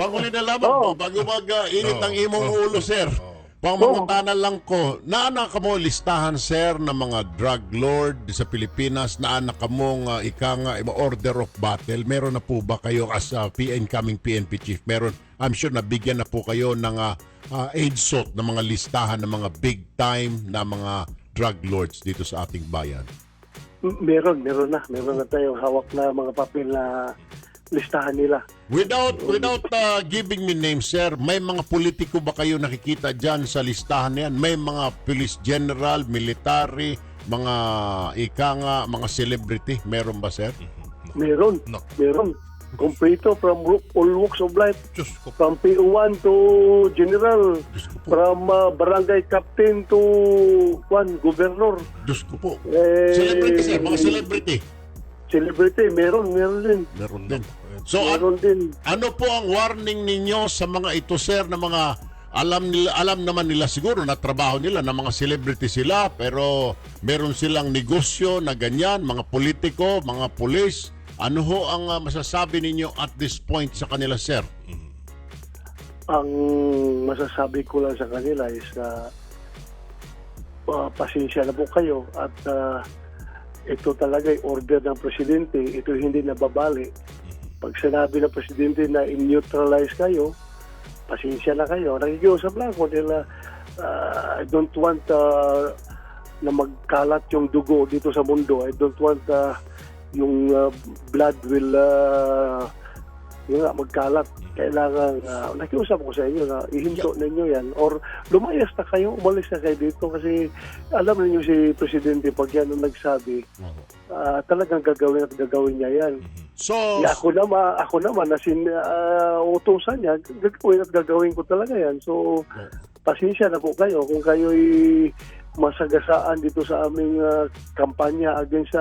Panguli na lamang po, bago mag-init ang imong Oo. ulo, sir. Pangmangutanan lang ko, naana ka mo listahan, sir, ng mga drug lord sa Pilipinas, naana ka mong uh, ika nga, iba, order of battle. Meron na po ba kayo as a P- incoming PNP chief? Meron, I'm sure nabigyan na po kayo ng uh, uh, AIDSOT, ng mga listahan ng mga big time na mga drug lords dito sa ating bayan. Meron, meron na. Meron na tayong hawak na mga papel na listahan nila. Without without uh, giving me names, sir, may mga politiko ba kayo nakikita dyan sa listahan na yan? May mga police general, military, mga ika nga, mga celebrity, meron ba, sir? Meron, No. meron. Kompleto from wo- all walks of life. Diyos ko. From P1 to General. Diyos ko po. From uh, barangay captain to one governor. Diyos ko po. Eh, Celebrity, sir, mga celebrity. Celebrity, meron, meron din. Meron din. So, an- Meron din. ano po ang warning ninyo sa mga ito, sir, na mga alam nila alam naman nila siguro na trabaho nila na mga celebrity sila pero meron silang negosyo na ganyan mga politiko mga pulis ano ho ang ah, masasabi ninyo at this point sa kanila sir Ang masasabi ko lang sa kanila is uh, uh, pasensya na po kayo at uh, ito talaga ay order ng presidente. Ito hindi nababali. Pag sinabi ng presidente na in-neutralize kayo, pasensya na kayo. Nakikiusap lang ako nila, uh, I don't want uh, na magkalat yung dugo dito sa mundo. I don't want uh, yung uh, blood will uh, yun nga, magkalat. Kailangan, uh, nakiusap ko sa inyo na ihinto ninyo yan or lumayas na kayo, umalis na kayo dito kasi alam niyo si Presidente pag yan ang nagsabi, ah, talagang gagawin at gagawin niya yan. so Eh, ako naman, ako naman na sin uh, utusan niya, gagawin at gagawin ko talaga yan. So, pasensya na po kayo kung kayo'y masagasaan dito sa aming ah, kampanya against sa